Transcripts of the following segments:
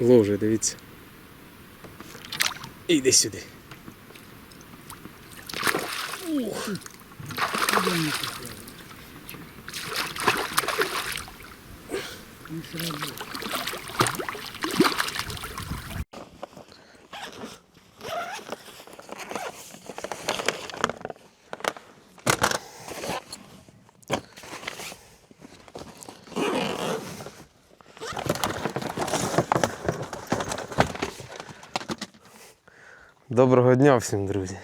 ложе, дивіться. Іди сюди. Доброго дня всім, друзі.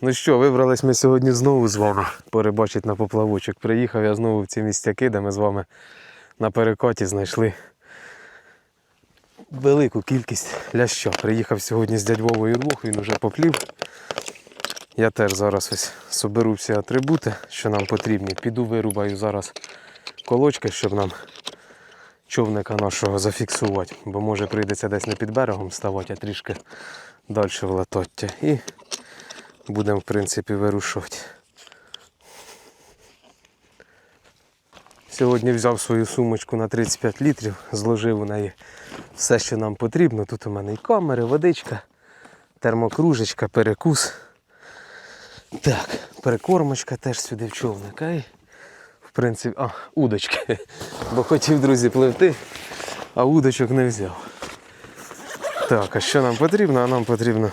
Ну що, вибрались ми сьогодні знову з вами перебачити на поплавочок. Приїхав я знову в ці містяки, де ми з вами на перекаті знайшли велику кількість ляща. Приїхав сьогодні з дядь Вовою двох, він уже поплів. Я теж зараз ось соберу всі атрибути, що нам потрібні. Піду вирубаю зараз колочки, щоб нам човника нашого зафіксувати, бо може прийдеться десь не під берегом ставати, а трішки далі в латоття. І будемо, в принципі, вирушувати. Сьогодні взяв свою сумочку на 35 літрів, зложив у неї все, що нам потрібно. Тут у мене і камери, водичка, термокружечка, перекус. Так, перекормочка теж сюди в човника. І, в принципі, а, удочки. Бо хотів, друзі, пливти, а удочок не взяв. Так, а що нам потрібно? А нам потрібно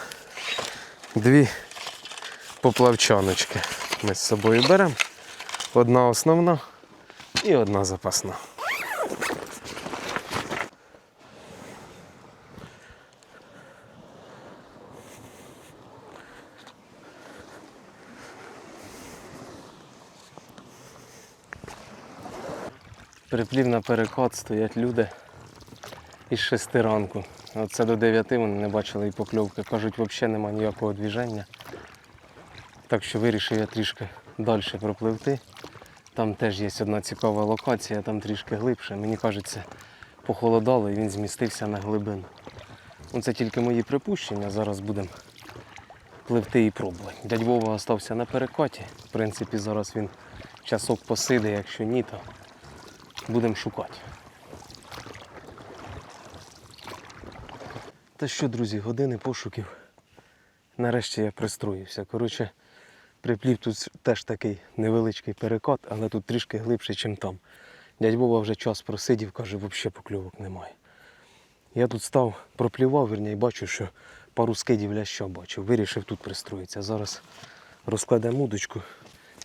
дві поплавчаночки. Ми з собою беремо. Одна основна і одна запасна. Приплів на переход стоять люди із 6 ранку. Оце до 9 вони не бачили і покльовки. Кажуть, взагалі немає ніякого движення. Так що вирішив я трішки далі пропливти. Там теж є одна цікава локація, там трішки глибше. Мені кажеться, похолодало і він змістився на глибину. Ну, Це тільки мої припущення. Зараз будемо пливти і пробувати. Дядь Вова остався на перекоті. В принципі, зараз він часок посиде, якщо ні, то будемо шукати. Та що, друзі, години пошуків. Нарешті я пристроївся. Коротше, приплів тут теж такий невеличкий перекат, але тут трішки глибше, ніж там. Дядь Вова вже час просидів, каже, взагалі покльовок немає. Я тут став, проплівав, вірні, і бачу, що пару скидів ляща бачив. Вирішив тут пристроїтися. Зараз розкладемо удочку.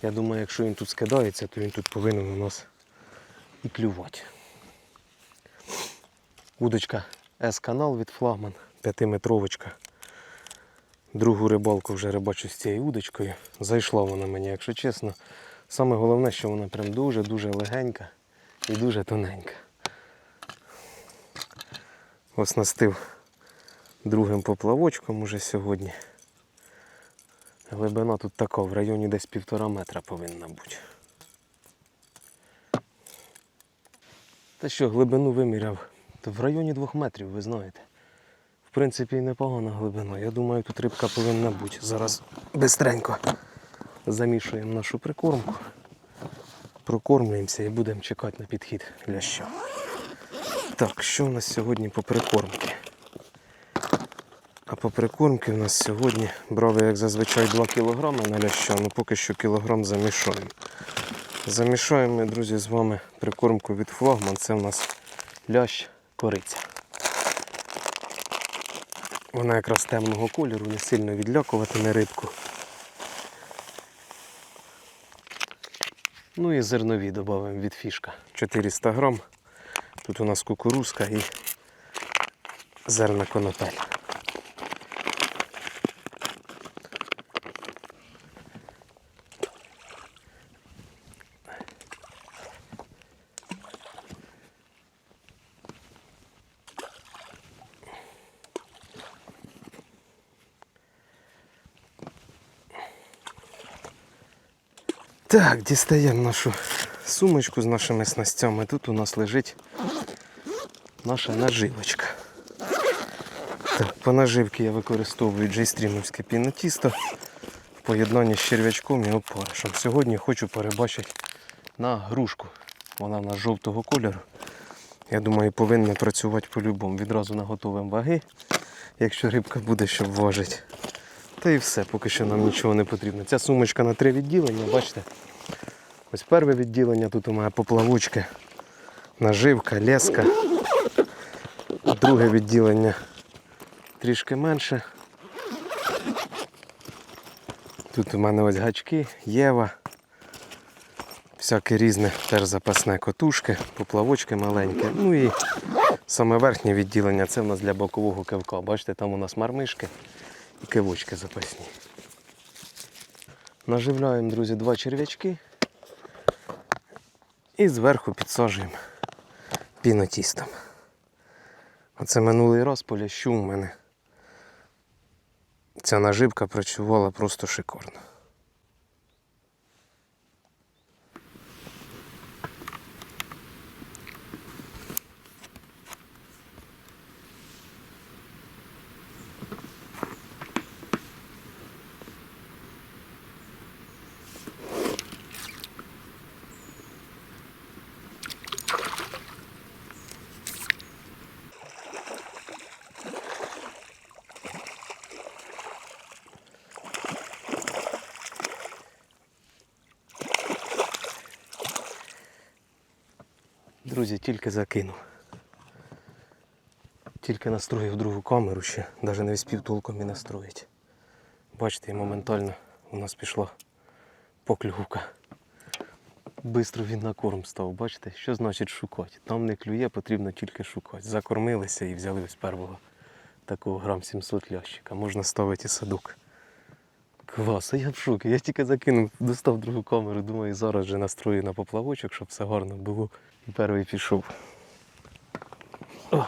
Я думаю, якщо він тут скидається, то він тут повинен у нас і клювати. Удочка С-канал від флагман, п'ятиметровочка. Другу рибалку вже рибачу з цією удочкою. Зайшла вона мені, якщо чесно. Саме головне, що вона прям дуже-дуже легенька і дуже тоненька. Оснастив другим поплавочком уже сьогодні. Глибина тут така, в районі десь півтора метра повинна бути. Та що, глибину виміряв? То в районі двох метрів, ви знаєте. В принципі, і непогана глибина. Я думаю, тут рибка повинна бути. Зараз бистренько замішуємо нашу прикормку, прокормлюємося і будемо чекати на підхід ляща. Так, що у нас сьогодні по прикормці? А по прикормці у нас сьогодні брав я, як зазвичай 2 кг на ляща, ну поки що кілограм замішаємо. Замішаємо друзі, з вами прикормку від флагман. Це у нас лящ кориця. Вона якраз темного кольору, не сильно відлякуватиме рибку. Ну і зернові додамо від фішка. 400 грам. Тут у нас кукурузка і зерна конопель. Так, дістаємо нашу сумочку з нашими снастями. Тут у нас лежить наша наживочка. Так, по наживці я використовую джейстрімовське пінотісто в поєднанні з черв'ячком і опаришем. Сьогодні хочу перебачити на грушку. Вона в нас жовтого кольору. Я думаю, повинні працювати по-любому. Відразу наготовимо ваги, якщо рибка буде, щоб важити. Та і все, поки що нам нічого не потрібно. Ця сумочка на три відділення, бачите? Ось перше відділення, тут у мене поплавочки, наживка, леска. Друге відділення трішки менше. Тут у мене ось гачки, Єва. Всяке різне, теж запасне котушки, поплавочки маленькі. Ну і саме верхнє відділення це в нас для бокового кивка. Бачите, там у нас мармишки кивочки запасні. Наживляємо, друзі, два черв'ячки і зверху підсаджуємо пінотістом. Оце минулий раз поля, що у мене. Ця наживка працювала просто шикарно. Друзі, тільки закинув. Тільки настроїв другу камеру ще, навіть не вспів толком і настроїти. Бачите, і моментально у нас пішла поклювка. Бистро він на корм став, бачите, що значить шукати. Там не клює, потрібно тільки шукати. Закормилися і взяли ось первого такого грам 700 лящика. Можна ставити і садок. Клас, а я в шокі. Я тільки закинув, достав другу камеру, думаю, зараз же настрою на поплавочок, щоб все гарно було. І перший пішов. О!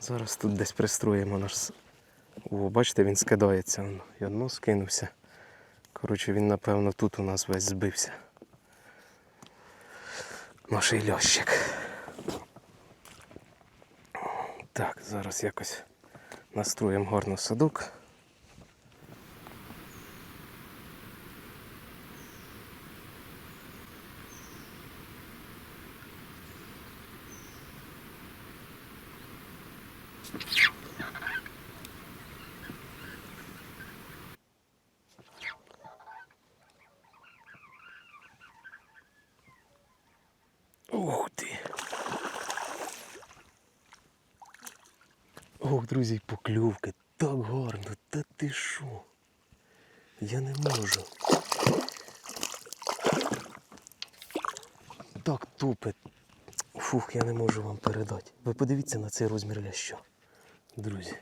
Зараз тут десь пристроїмо наш. О, бачите, він скидається. І одно скинувся. Коротше, він, напевно, тут у нас весь збився. Наш лящик. Так, зараз якось настроїмо гарно садок. Ух ти. Ох, друзі, покльовки. Так гарно. Та ти що? Я не можу. Так тупить. Фух, я не можу вам передати. Ви подивіться на цей розмір ляща. Друзі.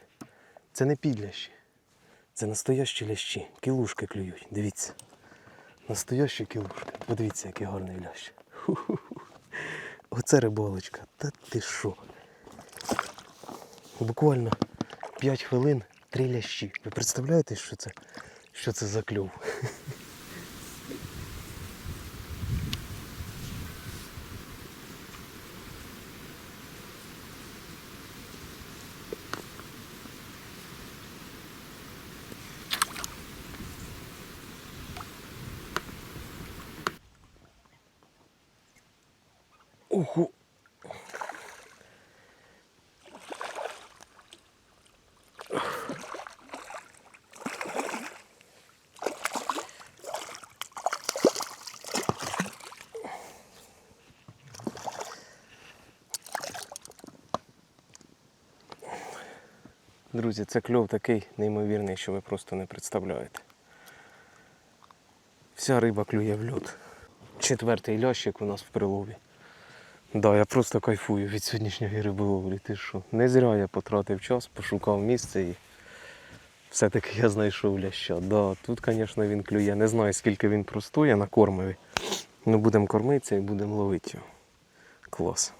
Це не підлящі. Це настоящі лящі. Кілушки клюють. Дивіться. Настоящі кілушки. Подивіться, який гарний лящ. Оце рибалочка. Та ти що? Буквально 5 хвилин, три лящі. Ви представляєте, що це, що це за клюв? Друзі, це кльов такий неймовірний, що ви просто не представляєте. Вся риба клює в льот. Четвертий лящик у нас в прилові. Да, я просто кайфую від сьогоднішньої риболовлі. Ти що? Не зря я потратив час, пошукав місце і все-таки я знайшов ляща. Да, тут, звісно, він клює. Не знаю, скільки він простоє на кормові. Ну будемо кормитися і будемо ловити його. Клас.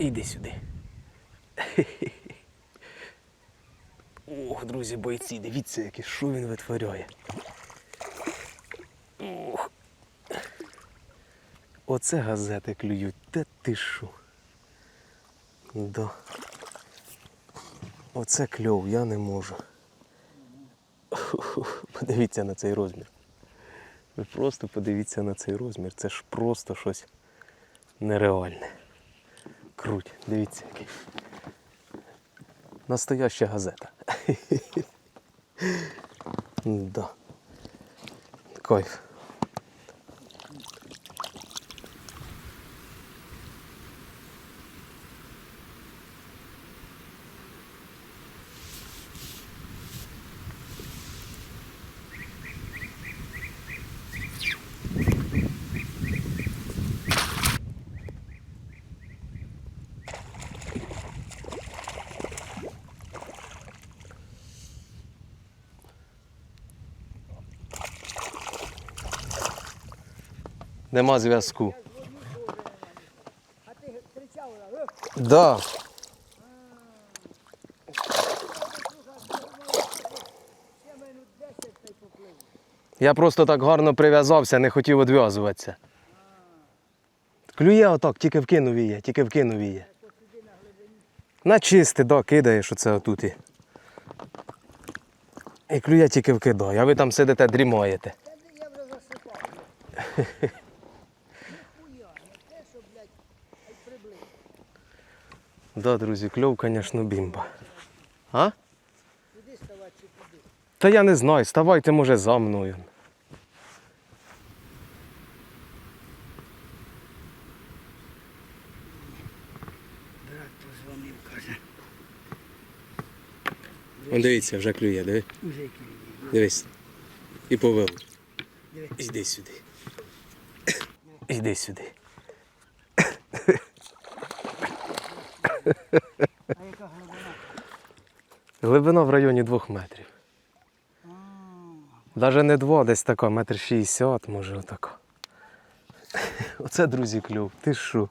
Іди сюди. Ох, друзі, бойці, дивіться, який що він витворяє. Ох, Оце газети клюють. Та ти що? Да. Оце кльов, я не можу. Подивіться на цей розмір. Ви просто подивіться на цей розмір. Це ж просто щось нереальне. Круть, дивіться який. Настояща газета. Да. Кайф. Нема зв'язку. А ти «Е, Да. ще минут 10 та й поплив. Я просто так гарно прив'язався, не хотів відв'язуватися. Клює отак, тільки вкинув її, тільки вкинув її. На чисте, да, кидаєш оце отут. І, і клює тільки вкидає, а ви там сидите, дрімаєте. Я вже засипав. Ніхуя, не те, що, блядь, ай приблизно. Да, друзі, кльов, звісно, бімба. А? Куди ставати чи куди? Та я не знаю, ставайте, може, за мною. Брат позвонив, каже, Он дивіться, вже клює, диви. уже кілька. Дивись. І повел. Диви. Іди сюди. Іди сюди. А яка глибина? Глибина в районі двох метрів. Навіть не два, десь така, метр шістдесят, може отако. Оце, друзі, клюв. Ти що?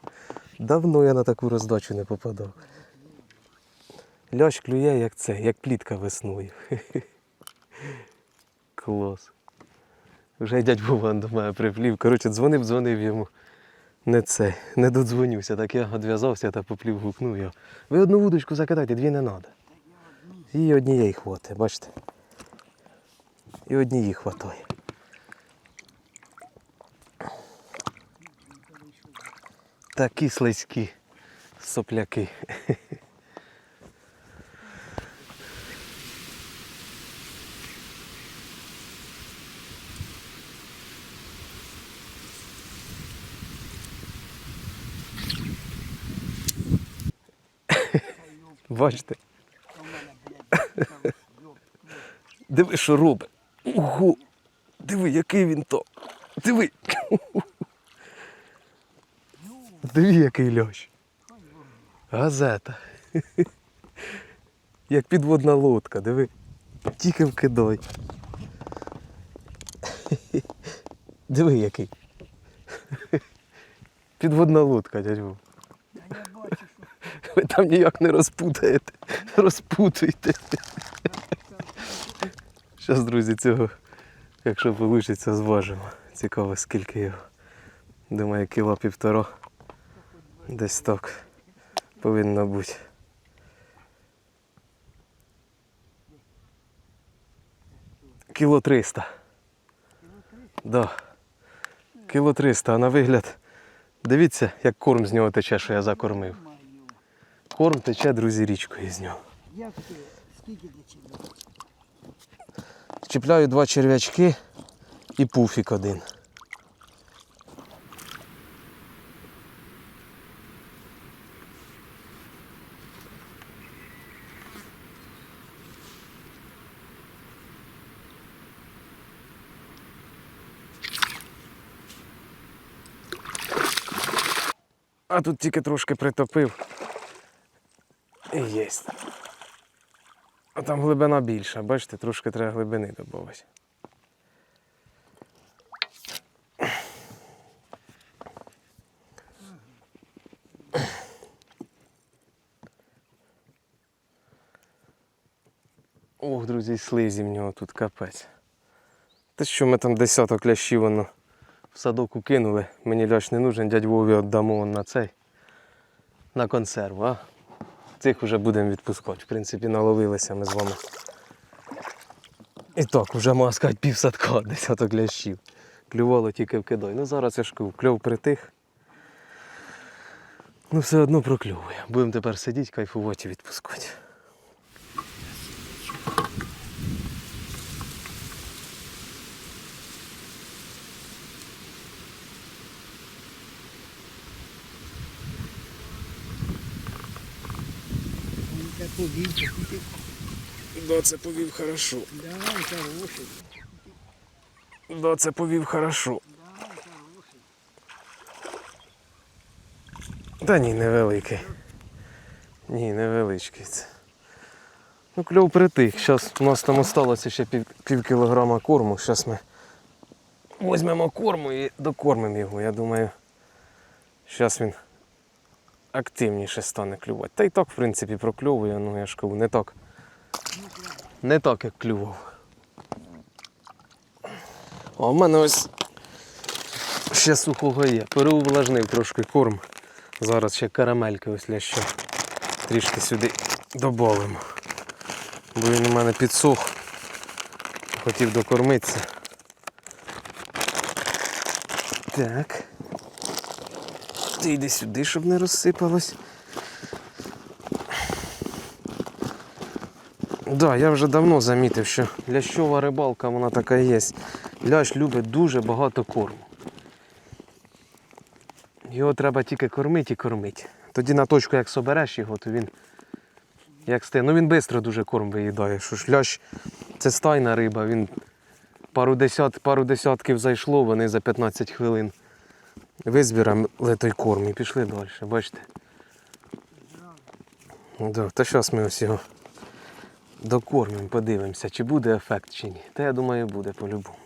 Давно я на таку роздачу не попадав. Лящ клює, як це, як плітка весною. Клас. Вже дядь Вован до мене приплів. Коротше, дзвонив, дзвонив йому. Не це, не додзвонюся. Так я відв'язався та поплів гукнув його. Ви одну вудочку закидайте, дві не треба. І однієї хватить, бачите? І однієї хватає. Такі слизькі сопляки. Бачите? у мене, блядь, там, йоп. Диви, що робить. Ого! Диви, який він то. Диви. Диви, який льощ. Газета. Як підводна лодка, диви. Тільки вкидай. Диви, який. Підводна лодка, дядько. Ви там ніяк не розпутаєте. Розпутуйте. Зараз, друзі, цього, якщо вийде, зважимо. Цікаво, скільки його. Думаю, кіло півтора. Десь так повинно бути. Кіло триста. Да. Кіло триста, а на вигляд. Дивіться, як корм з нього тече, що я закормив. Корм тече, друзі, річкою з нього. Як ти? Скільки ти? Чіпляю два черв'ячки і пуфік один. А тут тільки трошки притопив. І єсть. А там глибина більша, бачите, трошки треба глибини додати. Ох, друзі, слизі в нього тут капець. Та що ми там десяток лящів воно В садок укинули. Мені лящ не нужен, дядь Вові віддамо на цей. На консерву, а? Цих вже будемо відпускати. В принципі, наловилися ми з вами. І так, вже можна сказати, пів садка десяток лящів. Клювало тільки вкидай. Ну зараз я ж кльов притих. Ну все одно прокльовує. Будемо тепер сидіти, кайфувати і відпускати. Він так повів, Да, це повів хорошо. да, хороший, Да, це повів хорошо. да, хороший. Та ні, невеликий. Ні, невеличкий це. Ну, кльов притих. Зараз у нас там осталося ще пів, пів кілограма корму. Зараз ми візьмемо корму і докормимо його. Я думаю, зараз він активніше стане клювати. Та й так, в принципі, прокльовує, ну я ж кажу, не так. Не так, як клював. А в мене ось ще сухого є. Переувлажнив трошки корм. Зараз ще карамельки ось ляща. Трішки сюди додамо. Бо він у мене підсох. Хотів докормитися. Так. Ти йди сюди, щоб не розсипалось. Да, я вже давно замітив, що лящова рибалка вона така є. Лящ любить дуже багато корму. Його треба тільки кормити і кормити. Тоді на точку, як собереш його, то він як сте. Ну він швидко дуже корм виїдає. Що ж лящ це стайна риба, він пару, десят, пару десятків зайшло, вони за 15 хвилин визбирали той корм і пішли далі. Бачите? Да, та зараз ми ось його докормимо, подивимося, чи буде ефект, чи ні. Та я думаю, буде по-любому.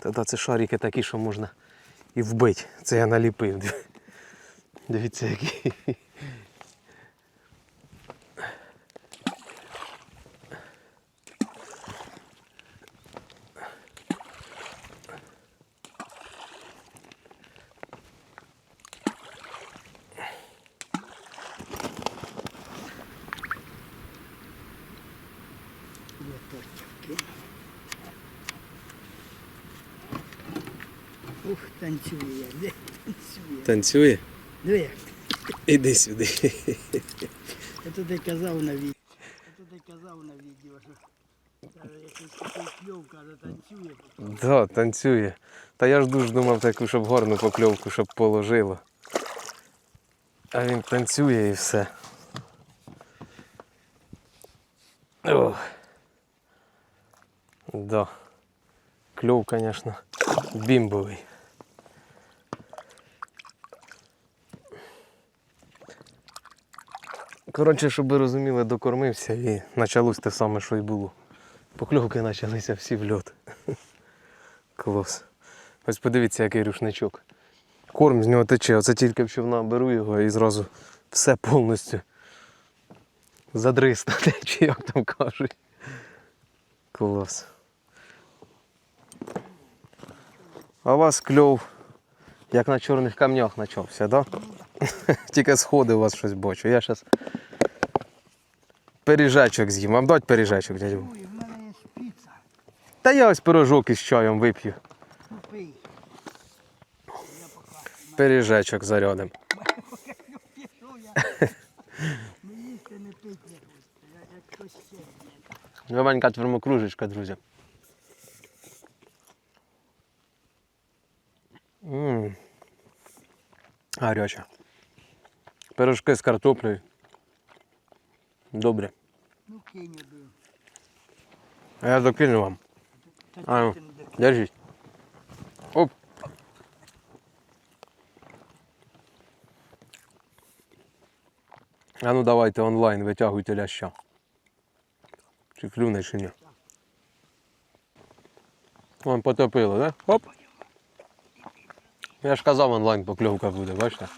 Та це шарики такі, що можна і вбити. Це я наліпив. Дивіться, який. Я точки. Ух, танцює, де танцює. Танцює? Диви, як. Іди сюди. Я туди казав на відео. Я туди казав на відео, що якийсь такий кльов, каже, танцює. Да, танцює. Та я ж дуже думав таку, щоб гарну покльовку, щоб положило. А він танцює і все. Ох. Да. Кльов, звісно, бімбовий. Коротше, щоб ви розуміли, докормився і почалось те саме, що й було. Покльовки почалися всі в льот. Клас. Ось подивіться, який рушничок. Корм з нього тече, оце тільки в човна беру його і зразу все повністю задриста тече, як там кажуть. Клас. А у вас кльов, як на чорних камнях почався, так? Да? Тільки сходи у вас щось бачу. Я зараз пиріжечок з'їм. Вам дать пиріжечок, дядю? Ой, в мене є спіца. Та я ось пирожок із чаєм вип'ю. Пиріжечок зарядом. Пішов я. Не їсти, не пити не хочу. Я як щось ще. Новенька термокружечка, друзі. Ммм. Гаряча. Пирожки з картоплею. Добре. Ну кинь один. А я докину вам. А, держіть. Оп. А ну давайте онлайн витягуйте ляща. Чи клюне, чи ні. Вон потопило, да? Оп. Я ж казав онлайн покльовка буде, бачите?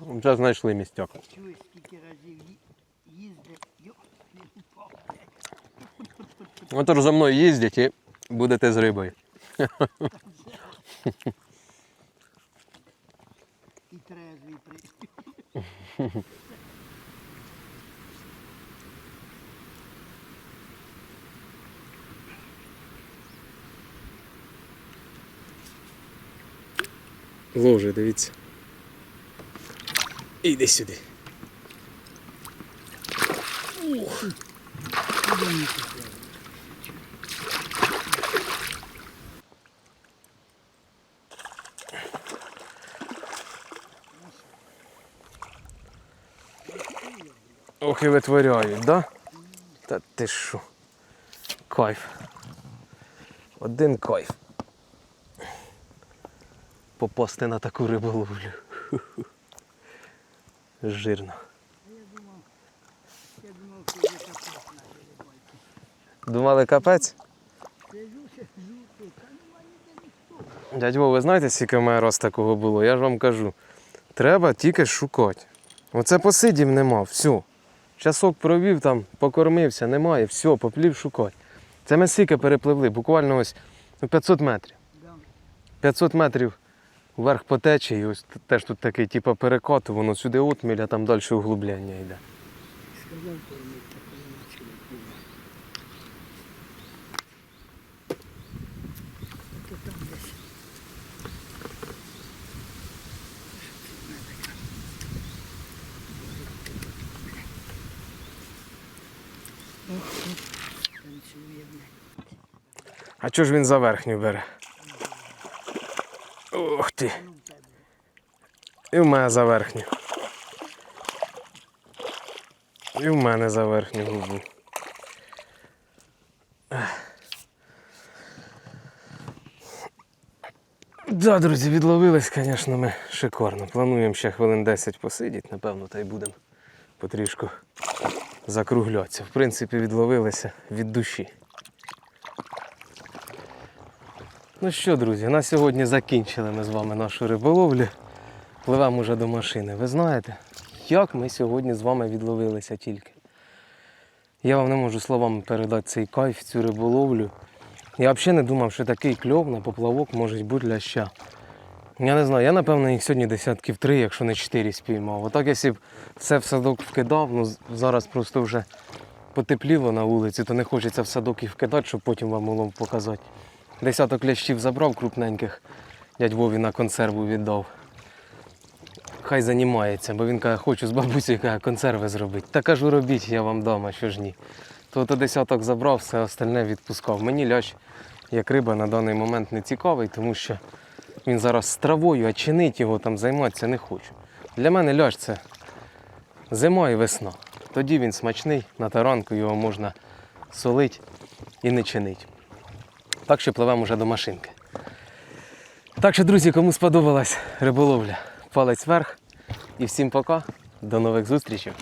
Вже знайшли містяк. Чуєш, скільки за мною їздять і будете з рибою. При. Ложе, дивіться. Іди сюди. Ох і витворяють, да? Та ти що? Кайф. Один кайф. Попасти на таку риболовлю. Жирно. Думали капець? Сижу, сижу, та нема ніде ніхто. Дядь ви знаєте, скільки в мене раз такого було? Я ж вам кажу. Треба тільки шукати. Оце посидів нема, все. Часок провів там, покормився, немає, все, поплів шукати. Це ми скільки перепливли, буквально ось ну, 500 метрів. 500 метрів вверх по течії, ось теж тут такий типу перекат, воно сюди отміль, а там далі углубляння йде. Сказав кормить, так вони почали пливати. То там десь. Ох, ох, танцює, блядь. А чого ж він за верхню бере? Ух ти. І в мене за верхню. І в мене за верхню губу. Да, друзі, відловились, звісно, ми шикарно. Плануємо ще хвилин 10 посидіти, напевно, та й будемо потрішку закруглятися. В принципі, відловилися від душі. Ну що, друзі, на сьогодні закінчили ми з вами нашу риболовлю. Пливемо вже до машини. Ви знаєте, як ми сьогодні з вами відловилися тільки. Я вам не можу словами передати цей кайф, цю риболовлю. Я взагалі не думав, що такий кльов на поплавок може бути ляща. Я не знаю, я напевно їх сьогодні десятків три, якщо не чотири спіймав. Отак, якщо б все в садок вкидав, ну зараз просто вже потепліло на вулиці, то не хочеться в садок їх вкидати, щоб потім вам улов показати. Десяток лящів забрав крупненьких, дядь Вові на консерву віддав. Хай займається, бо він каже, хочу з бабусею каже, консерви зробити. Та кажу, робіть, я вам дам, а що ж ні. То то десяток забрав, все остальне відпускав. Мені лящ, як риба, на даний момент не цікавий, тому що він зараз з травою, а чинить його там займатися не хочу. Для мене лящ це зима і весна. Тоді він смачний, на таранку його можна солити і не чинить. Так що пливемо вже до машинки. Так що, друзі, кому сподобалась риболовля, палець вверх. І всім пока. До нових зустрічей.